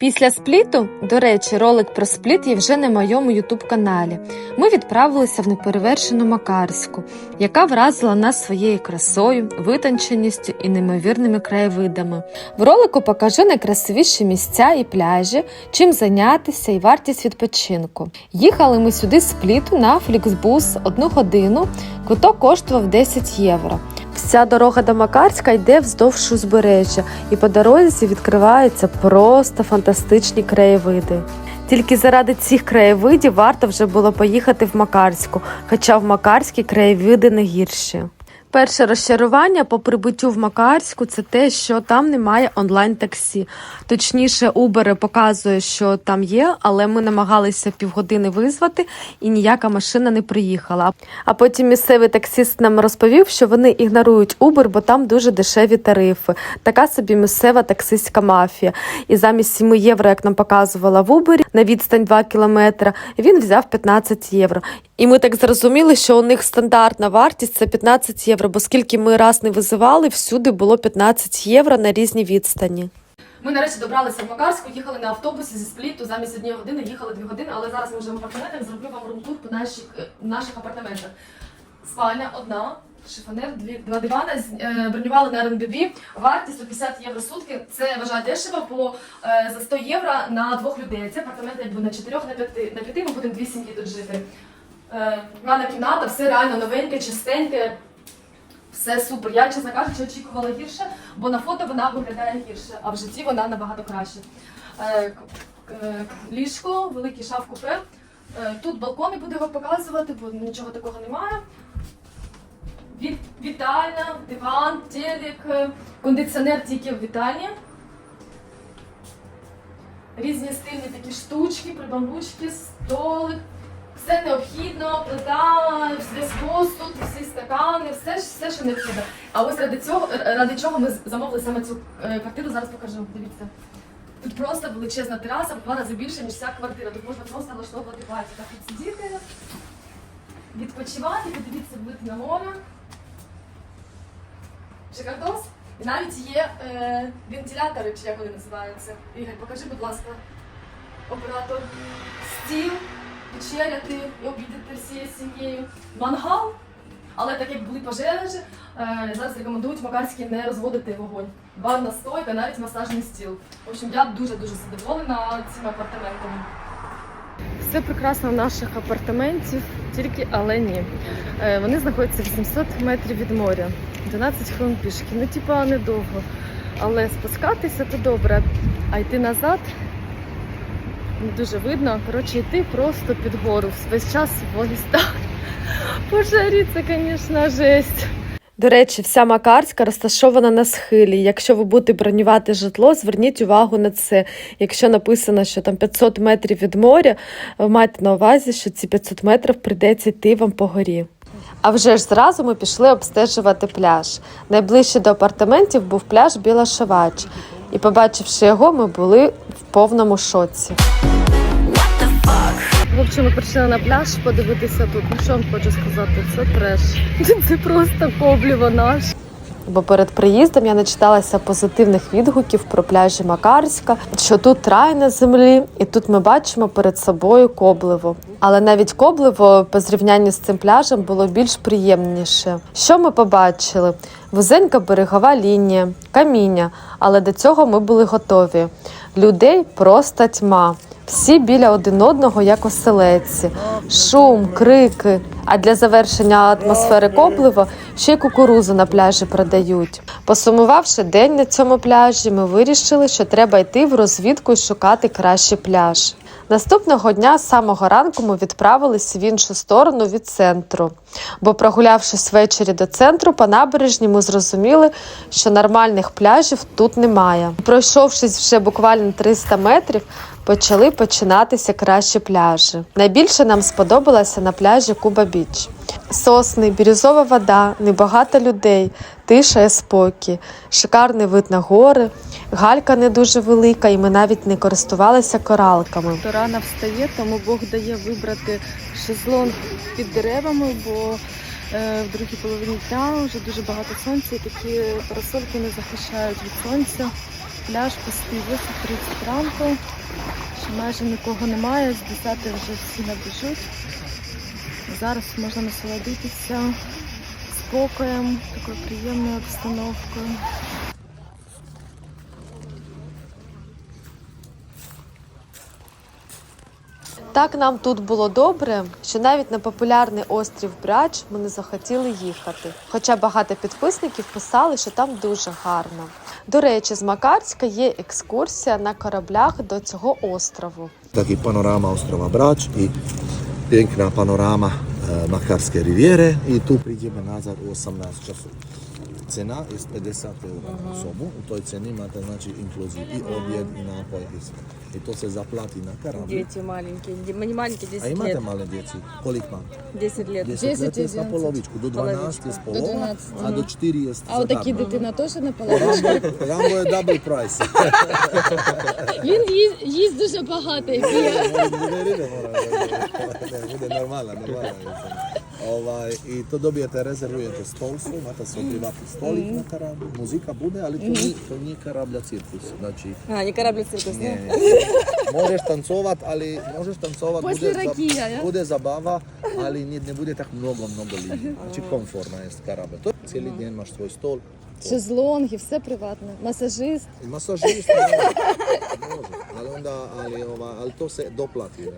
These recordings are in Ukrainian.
Після спліту, до речі, ролик про спліт є вже на моєму ютуб каналі. Ми відправилися в неперевершену Макарську, яка вразила нас своєю красою, витонченістю і неймовірними краєвидами. В ролику покажу найкрасивіші місця і пляжі, чим зайнятися і вартість відпочинку. Їхали ми сюди з спліту на Фліксбус одну годину. Квиток коштував 10 євро. Вся дорога до Макарська йде вздовж узбережжя, і по дорозі відкриваються просто фантастичні краєвиди. Тільки заради цих краєвидів варто вже було поїхати в Макарську, хоча в Макарській краєвиди не гірші. Перше розчарування по прибуттю в Макарську це те, що там немає онлайн-таксі. Точніше, Uber показує, що там є, але ми намагалися півгодини визвати, і ніяка машина не приїхала. А потім місцевий таксист нам розповів, що вони ігнорують Uber, бо там дуже дешеві тарифи. Така собі місцева таксистська мафія. І замість 7 євро, як нам показувала в Uber, на відстань 2 кілометри, він взяв 15 євро. І ми так зрозуміли, що у них стандартна вартість це 15 євро, бо скільки ми раз не визивали, всюди було 15 євро на різні відстані. Ми нарешті добралися в Макарську, їхали на автобусі зі спліту, замість однієї години їхали дві години, але зараз ми вже в апартаментах, зроблю вам румтур по наших, е, наших апартаментах. Спальня одна, шифонер, дві, два дивана, з- е, бронювали на Airbnb, вартість 150 євро сутки. Це я вважаю дешево, бо е, за 100 євро на двох людей. Це апартаменти якби на чотирьох, на п'яти, на п'яти ми будемо дві сім'ї тут жити. Е, Ванна кімната, все реально новеньке, чистеньке. Все супер. Я, чесно кажучи, очікувала гірше, бо на фото вона виглядає гірше, а в житті вона набагато краще. Е, е, ліжко, великий шаф купе. Е, Тут балкон не буду його показувати, бо нічого такого немає. Від, вітальня, диван, телек, кондиціонер тільки в вітальні. Різні стильні такі штучки, прибамбучки, столик. Все необхідно, плита, весь посуд, всі стакани, все, все, що необхідно. А ось ради цього, ради чого ми замовили саме цю е, квартиру, зараз покажу. Дивіться. Тут просто величезна тераса, в два рази більше, ніж вся квартира. Тут можна просто влаштовувати паті. Так тут сидіти, відпочивати, подивіться вид на море. Шикардос. І навіть є е, вентилятори, чи як вони називаються. Ігор, покажи, будь ласка, оператор. Стіл, вечеряти обідати всією сім'єю. Мангал. Але так як були пожежі, е, зараз рекомендують в Макарській не розводити вогонь. Барна стойка, навіть масажний стіл. В общем, я дуже-дуже задоволена цими апартаментами. Все прекрасно в наших апартаментів, тільки але ні. Е, Вони знаходяться 800 метрів від моря, 12 хвилин пішки. Ну, типа, недовго. Але спускатися то добре, а йти назад не дуже видно. Коротше, йти просто під гору. Весь час в листах. По жарі це, звісно, жесть. До речі, вся Макарська розташована на схилі. Якщо ви будете бронювати житло, зверніть увагу на це. Якщо написано, що там 500 метрів від моря, майте на увазі, що ці 500 метрів прийдеться йти вам по горі. А вже ж зразу ми пішли обстежувати пляж. Найближче до апартаментів був пляж Біла Шавач. І побачивши його, ми були в повному шоці. В общем, прийшли на пляж подивитися тут. Ну що вам хочу сказати, це треш. Це просто кобліво наш. Бо перед приїздом я начиталася позитивних відгуків про пляжі Макарська, що тут рай на землі, і тут ми бачимо перед собою Коблево. Але навіть Коблево по зрівнянню з цим пляжем було більш приємніше. Що ми побачили? Вузенька берегова лінія, каміння, але до цього ми були готові. Людей просто тьма. Всі біля один одного, як оселедці, шум, крики. А для завершення атмосфери коблива ще й кукурузу на пляжі продають. Посумувавши день на цьому пляжі, ми вирішили, що треба йти в розвідку і шукати кращий пляж. Наступного дня з самого ранку ми відправились в іншу сторону від центру. Бо прогулявшись ввечері до центру по набережні, ми зрозуміли, що нормальних пляжів тут немає. Пройшовшись вже буквально 300 метрів, почали починатися кращі пляжі. Найбільше нам сподобалося на пляжі Куба Біч. Сосни, бірюзова вода, небагато людей, тиша і спокій, шикарний вид на гори, галька не дуже велика, і ми навіть не користувалися коралками. То рано встає, тому Бог дає вибрати шезлонг під деревами, бо е, в другій половині дня вже дуже багато сонця, і такі парасольки не захищають від сонця. Пляж пустий, 10.30 ранку. Майже нікого немає, з 10 вже всі набіжуть. Зараз можна насолодитися спокоєм, такою приємною обстановкою. Так нам тут було добре, що навіть на популярний острів Бряч ми не захотіли їхати. Хоча багато підписників писали, що там дуже гарно. До речі, з Макарська є екскурсія на кораблях до цього острову. Taki panorama ostrova Brač i piękna panorama e, Makarske rivijere i tu priđemo nazad u 18 časova. Cena je 50 eura na osobu, u toj ceni imate znači inkluziju i objed i napoj i to se zaplati na karabu. Дети маленькие, Де- не маленькие, 10 A imate лет. djeci? Koliko mam? 10 лет. 10 let je sa polovičku, do 12 je s polova, 12, a do 4 je А отакі darmo. дитина теж на Rambo, Rambo je double price. Він їсть, їсть дуже багато. і ribe, mora ne, bude normalna, normalna. Ovaj, I to dobijete, rezervujete stol svoj, imate svoj privatni stolik na karabu, muzika bude, ali to, nije, to nije karablja cirkus. Znači, А, не корабль циркус, nije, не? možeš tancovat, ali možeš tancovat, Poslije bude, rakija, ja? bude zabava, ali ne, ne bude tak mnogo, mnogo ljudi. Znači, komforna je karaba. To cijeli dan imaš svoj stol, Шезлонги, все приватне. Масажист. i masažist može, može, ali onda, ali, ova, ali to se doplati. ne.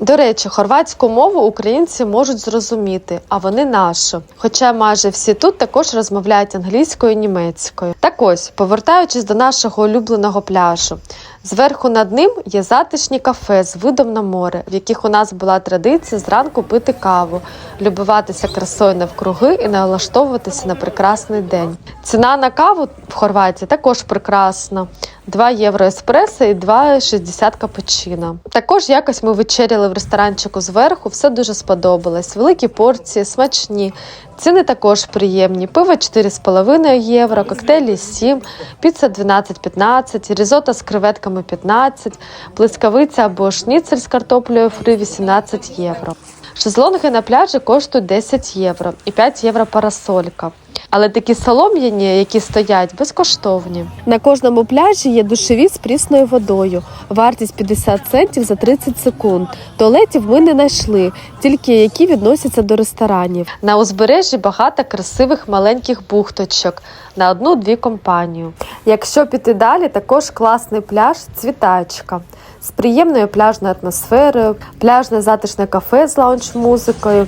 До речі, хорватську мову українці можуть зрозуміти, а вони нашу. Хоча майже всі тут також розмовляють англійською і німецькою. Так ось, повертаючись до нашого улюбленого пляжу, зверху над ним є затишні кафе з видом на море, в яких у нас була традиція зранку пити каву, любуватися красою навкруги і налаштовуватися на прекрасний день. Ціна на каву в Хорватії також прекрасна. 2 євро еспресо і 2,60 капучино. Також якось ми вечеряли в ресторанчику зверху, все дуже сподобалось. Великі порції, смачні. Ціни також приємні. Пиво 4,5 євро, коктейлі 7, піца 12,15, різота з креветками 15, блискавиця або шніцель з картоплею фри 18 євро. Шезлонги на пляжі коштують 10 євро і 5 євро парасолька. Але такі солом'яні, які стоять, безкоштовні. На кожному пляжі є душові з прісною водою. Вартість 50 центів за 30 секунд. Туалетів ми не знайшли, тільки які відносяться до ресторанів. На узбережжі багато красивих маленьких бухточок на одну-дві компанію. Якщо піти далі, також класний пляж Цвітачка з приємною пляжною атмосферою, пляжне затишне кафе з лаунж-музикою,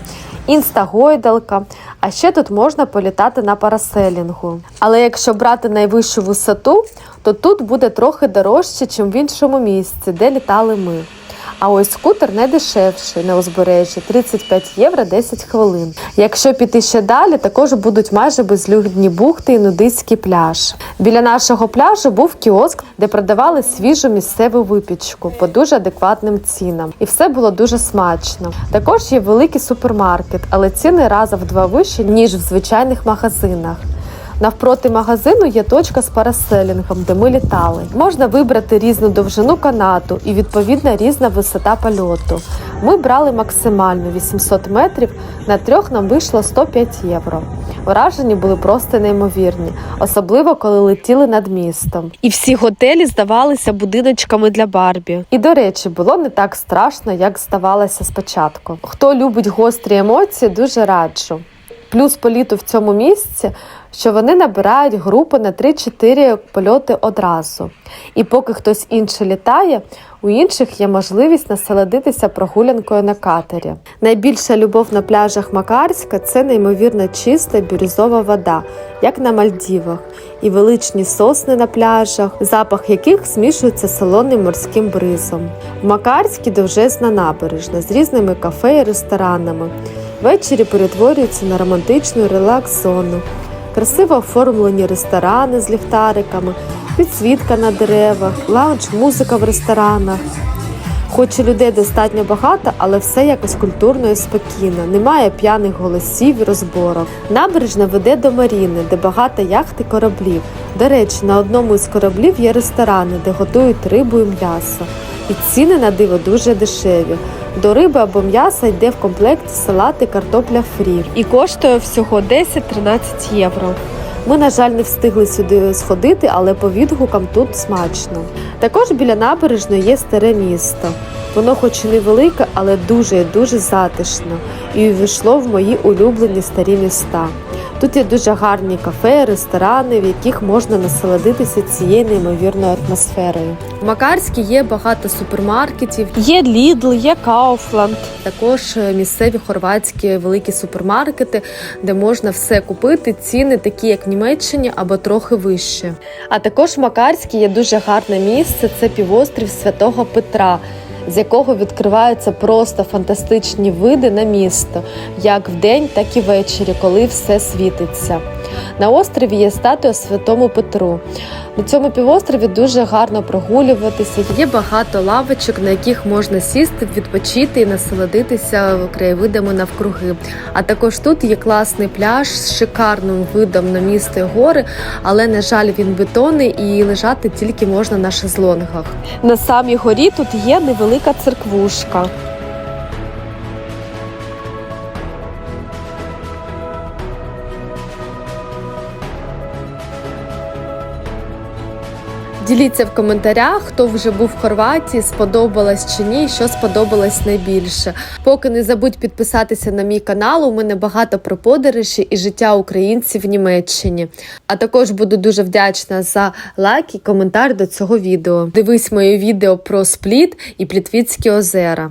інста-гойдалка. А ще тут можна політати на параселінгу. Але якщо брати найвищу висоту, то тут буде трохи дорожче, ніж в іншому місці, де літали ми. А ось скутер не дешевший на узбережжі 35 євро 10 хвилин. Якщо піти ще далі, також будуть майже безлюдні бухти і нудистський пляж. Біля нашого пляжу був кіоск, де продавали свіжу місцеву випічку по дуже адекватним цінам. І все було дуже смачно. Також є великий супермаркет, але ціни раза в два вищі, ніж в звичайних магазинах. Навпроти магазину є точка з параселінгом, де ми літали. Можна вибрати різну довжину канату і відповідна різна висота польоту. Ми брали максимально 800 метрів, на трьох нам вийшло 105 євро. Враження були просто неймовірні, особливо коли летіли над містом. І всі готелі здавалися будиночками для Барбі. І до речі, було не так страшно, як здавалося спочатку. Хто любить гострі емоції, дуже раджу. Плюс політу в цьому місці, що вони набирають групи на 3-4 польоти одразу. І поки хтось інший літає, у інших є можливість насолодитися прогулянкою на катері. Найбільша любов на пляжах Макарська це неймовірно чиста бірюзова вода, як на Мальдівах, і величні сосни на пляжах, запах яких змішується з солоним морським бризом. В Макарській довжезна набережна з різними кафе і ресторанами. Ввечері перетворюються на романтичну релакс-зону. Красиво оформлені ресторани з ліхтариками, підсвітка на деревах, лаунж, музика в ресторанах. Хоч і людей достатньо багато, але все якось культурно і спокійно. Немає п'яних голосів і розборок. Набережна веде до Маріни, де багато яхт і кораблів. До речі, на одному із кораблів є ресторани, де готують рибу і м'ясо. І ціни на диво дуже дешеві. До риби або м'яса йде в комплекті салат і картопля фрі. І коштує всього 10-13 євро. Ми, на жаль, не встигли сюди сходити, але по відгукам тут смачно. Також біля набережної є старе місто. Воно, хоч і невелике, але дуже дуже затишно і увійшло в мої улюблені старі міста. Тут є дуже гарні кафе, ресторани, в яких можна насолодитися цією неймовірною атмосферою. В Макарській є багато супермаркетів, Є Lidl, є Kaufland. також е, місцеві хорватські великі супермаркети, де можна все купити. Ціни такі, як в Німеччині, або трохи вище. А також в Макарській є дуже гарне місце. Це півострів Святого Петра. З якого відкриваються просто фантастичні види на місто, як вдень, так і ввечері, коли все світиться. На острові є статуя Святому Петру. На цьому півострові дуже гарно прогулюватися. Є багато лавочок, на яких можна сісти, відпочити і насолодитися краєвидами навкруги. А також тут є класний пляж з шикарним видом на місто і гори, але на жаль, він бетонний і лежати тільки можна на шезлонгах. На самій горі тут є невелика церквушка. Діліться в коментарях, хто вже був в Хорватії, сподобалось чи ні, що сподобалось найбільше. Поки не забудь підписатися на мій канал. У мене багато про подорожі і життя українців в Німеччині. А також буду дуже вдячна за лайк і коментар до цього відео. Дивись моє відео про спліт і Плітвіцькі озера.